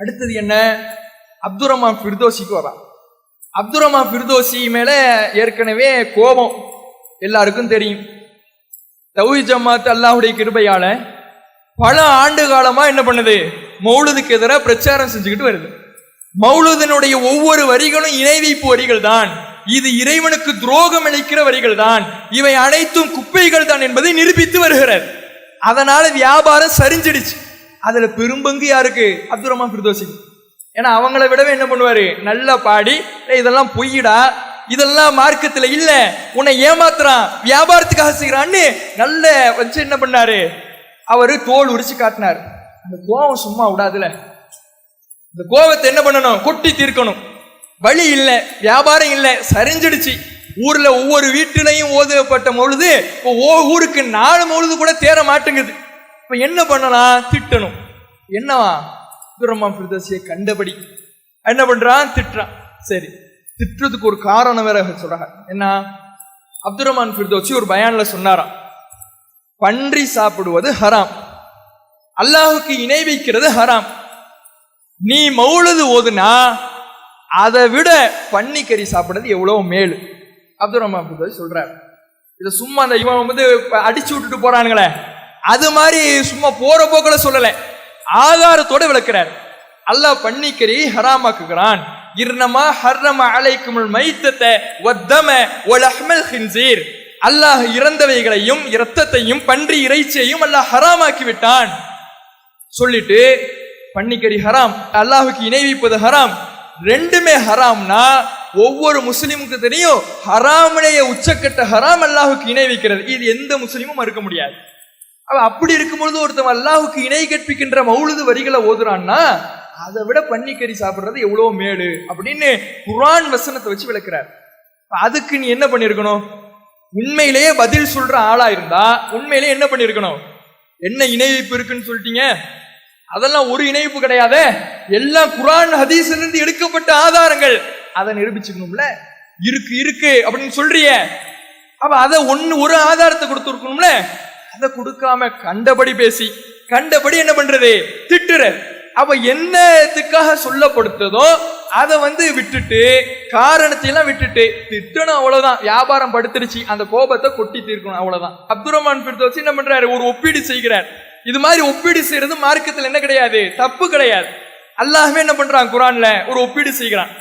அடுத்தது என்ன? அப்துல் ரஹ்மான் ஃபிர்தோசிக்கு வரான். அப்துல் ரஹ்மான் ஃபிர்தோசி மேல ஏற்கனவே கோபம் எல்லாருக்கும் தெரியும். தௌஹி ஜமாத் அல்லாஹுடைய கிருபையால பல ஆண்டு காலமா என்ன பண்ணுது? மௌலுதுக்கு எதிராக பிரச்சாரம் செஞ்சுக்கிட்டு வருது. மௌலுதனுடைய ஒவ்வொரு வரிகளும் இணை வைப்பு வரிகள் தான் இது இறைவனுக்கு துரோகம் அளிக்கிற வரிகள் தான் இவை அனைத்தும் குப்பைகள் தான் என்பதை நிரூபித்து வருகிறது அதனால வியாபாரம் சரிஞ்சிடுச்சு. அதுல பெரும்பங்கு யாருக்கு? அப்துல் ரஹ்மான் ஃபிர்தோசிக்கு ஏன்னா அவங்கள விடவே என்ன பண்ணுவாரு? நல்லா பாடி இதெல்லாம் பொய்யிடா. இதெல்லாம் மார்க்கத்துல இல்ல. உன்னை ஏமாத்துறான். வியாபாரத்துக்காக செய்யறான்னு நல்ல வச்சு என்ன பண்ணாரு? அவரு தோல் உரிச்சு காட்டினார். அந்த கோவம் சும்மா விடாதுல. இந்த கோவத்தை என்ன பண்ணணும்? கொட்டி தீர்க்கணும். வழி இல்ல. வியாபாரம் இல்ல. சரிஞ்சிடுச்சு. ஊர்ல ஒவ்வொரு வீட்டிலையும் ஓதப்பட்ட பொழுது இப்போ ஓ- ஊருக்கு நாலு பொழுது கூட தேர மாட்டேங்குது. இப்ப என்ன பண்ணலாம் திட்டணும். என்னவா? துரம்மா பிரதேசிய கண்டபடி. என்ன பண்றான்? திட்டுறான். சரி. திட்டுறதுக்கு ஒரு காரணம் வேற சொல்றாங்க என்ன? அப்துல் ரஹ்மான் ஃபிர்தோசி ஒரு பயான்ல சொன்னாராம். பன்றி சாப்பிடுவது ஹராம். அல்லாஹுக்கு இணை வைக்கிறது ஹராம். நீ மௌலது ஓதுனா அதை விட பன்னிக்கறி சாப்பிடுறது எவ்வளவு மேலு. அப்துல் ரஹ்மான் ஃபிர்தோசி சொல்றாரு. இதை சும்மா அந்த இவன் வந்து அடிச்சு விட்டுட்டு போறானுங்களே. அது மாதிரி சும்மா போற போக்கில் சொல்லல. ஆதாரத்தோட விளக்கிறார். அல்லாஹ் பன்னிக்கரி ஹராமாக்குகிறான். இர்னமா ஹர்ரம அலைக்குமுல் மைத்தத்தை வத்தம ஒலஹ்மல் ஹின்சீர். அல்லாஹ் இறந்தவைகளையும் இரத்தத்தையும் பன்றி இறைச்சியையும் அல்லாஹ் ஹராமாக்கி விட்டான் சொல்லிட்டு பன்னிக்கறி ஹராம் அல்லாஹுக்கு இணை வைப்பது ஹராம். ரெண்டுமே ஹராம்னா ஒவ்வொரு முஸ்லீமுக்கு தெரியும். ஹராமுடைய உச்சக்கட்ட ஹராம் அல்லாஹுக்கு இணை வைக்கிறது இது எந்த முஸ்லீமும் மறுக்க முடியாது. அவன் அப்படி இருக்கும்பொழுது ஒருத்தன் அல்லாஹுக்கு இணை கற்பிக்கின்ற மௌலுது வரிகளை ஓதுறான்னா அதை விட பன்னிக்கறி சாப்பிட்றது எவ்வளோ மேடு அப்படின்னு குரான் வசனத்தை வச்சு விளக்குறார். அதுக்கு நீ என்ன பண்ணிருக்கணும்? உண்மையிலேயே பதில் சொல்ற ஆளா இருந்தா உண்மையிலேயே என்ன பண்ணிருக்கணும்? என்ன இணைப்பு இருக்குன்னு சொல்லிட்டீங்க? அதெல்லாம் ஒரு இணைப்பு கிடையாத. எல்லாம் குரான் ஹதீஸ்லேருந்து எடுக்கப்பட்ட ஆதாரங்கள். அதை நிரூபிச்சுக்கணும்ல? இருக்கு இருக்கு அப்படின்னு சொல்றிய. அப்ப அதை ஒன்னு ஒரு ஆதாரத்தை கொடுத்துருக்கணும்ல? அதை கொடுக்காம கண்டபடி பேசி கண்டபடி என்ன பண்றது? திட்டுற. அவ என்னத்துக்காக சொல்லப்படுத்ததோ அதை வந்து விட்டுட்டு காரணத்தையெல்லாம் விட்டுட்டு திட்டணும் அவ்வளவுதான். வியாபாரம் படுத்துருச்சு. அந்த கோபத்தை கொட்டி தீர்க்கணும் அவ்வளவுதான். அப்துல் ரஹ்மான் பிரித்தோசி என்ன பண்றாரு? ஒரு ஒப்பீடு செய்கிறார். இது மாதிரி ஒப்பீடு செய்யறது மார்க்கத்துல என்ன கிடையாது? தப்பு கிடையாது. அல்லாஹ்வே என்ன பண்றான் குரான்ல? ஒரு ஒப்பீடு செய்கிறான்.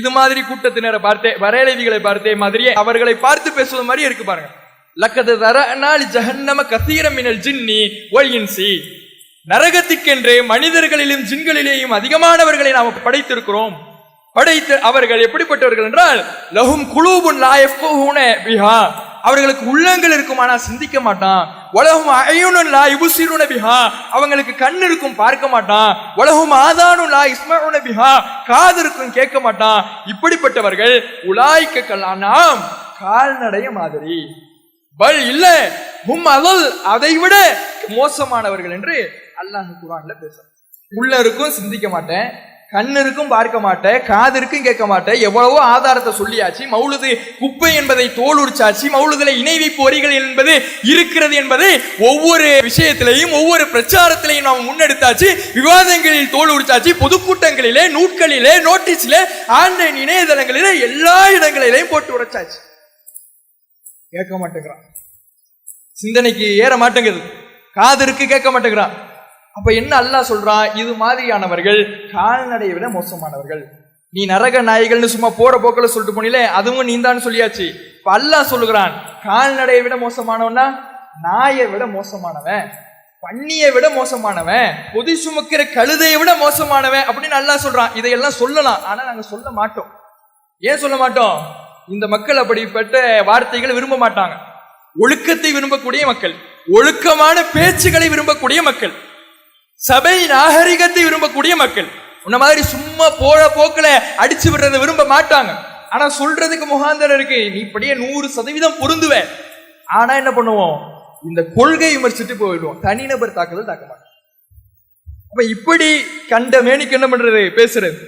இது மாதிரி கூட்டத்தினரை பார்த்தே வரையலைவிகளை பார்த்தே மாதிரியே அவர்களை பார்த்து பேசுவது மாதிரி இருக்கு பாருங்க. லக்கது தரனால் ஜஹன்னம கசீரம் ஜின்னி ஒல் இன்சி. நரகத்துக்கென்றே மனிதர்களிலும் ஜின்களிலேயும் அதிகமானவர்களை நாம் படைத்திருக்கிறோம். படைத்து அவர்கள் எப்படிப்பட்டவர்கள் என்றால் லஹும் குலூபுன் லா பிஹா. அவர்களுக்கு உள்ளங்கள் இருக்கும் ஆனா சிந்திக்க மாட்டான். உலகம் அயுனுல்லா லா பிஹா. அவங்களுக்கு கண் இருக்கும் பார்க்க மாட்டான். உலகம் ஆதானுல்லா லா இஸ்மஉன பிஹா. காது இருக்கும் கேட்க மாட்டான். இப்படிப்பட்டவர்கள் உலாய்க்க கல்லானாம் கால்நடைய மாதிரி. பல் இல்ல ஹும் அதல் அதை விட மோசமானவர்கள் என்று அல்லாஹ் குரான்ல பேசுறான். உள்ள இருக்கும் சிந்திக்க மாட்டேன் கண்ணிருக்கும் பார்க்க மாட்டேன் காதருக்கும் கேட்க மாட்டேன். எவ்வளவோ ஆதாரத்தை சொல்லியாச்சு மௌலுது குப்பை என்பதை தோல் உரிச்சாச்சு மௌலுதுல இணை வைப்பு வரிகள் என்பது இருக்கிறது என்பதை ஒவ்வொரு விஷயத்திலையும் ஒவ்வொரு பிரச்சாரத்திலையும் நாம் முன்னெடுத்தாச்சு. விவாதங்களில் தோல் உரிச்சாச்சு பொதுக்கூட்டங்களிலே நூட்களிலே நோட்டீஸ்ல ஆன்லைன் இணையதளங்களிலே எல்லா இடங்களிலேயும் போட்டு உரைச்சாச்சு கேட்க மாட்டேங்கிறான். சிந்தனைக்கு ஏற மாட்டேங்குது. காது இருக்கு கேட்க மாட்டேங்கிறான். அப்ப என்ன அல்லாஹ் சொல்றான் இது மாதிரியானவர்கள் கால்நடையை விட மோசமானவர்கள். நீ நரக நாய்கள்னு சும்மா போற போக்கில் சொல்லிட்டு போனிலே அதுவும் நீந்தான்னு சொல்லியாச்சு. இப்ப அல்லாஹ் சொல்லுகிறான் கால்நடையை விட மோசமானவனா நாயை விட மோசமானவன் பன்னியை விட மோசமானவன் பொதி சுமக்கிற கழுதையை விட மோசமானவன் அப்படின்னு நல்லா சொல்றான். இதையெல்லாம் சொல்லலாம் ஆனா நாங்க சொல்ல மாட்டோம். ஏன் சொல்ல மாட்டோம்? இந்த மக்கள் அப்படிப்பட்ட வார்த்தைகளை விரும்ப மாட்டாங்க. ஒழுக்கத்தை விரும்பக்கூடிய மக்கள் ஒழுக்கமான பேச்சுகளை விரும்பக்கூடிய மக்கள் சபை நாகரிகத்தை விரும்பக்கூடிய மக்கள் உன்ன மாதிரி சும்மா போற போக்கில் அடிச்சு விடுறத விரும்ப மாட்டாங்க. ஆனா சொல்றதுக்கு முகாந்தரம் இருக்கு. நீ இப்படியே நூறு சதவீதம் பொருந்துவ. ஆனா என்ன பண்ணுவோம்? இந்த கொள்கை விமர்சிட்டு போயிடுவோம். தனிநபர் தாக்குதல் தாக்க மாட்டோம். அப்ப இப்படி கண்ட மேனிக்கு என்ன பண்றது? பேசுறது.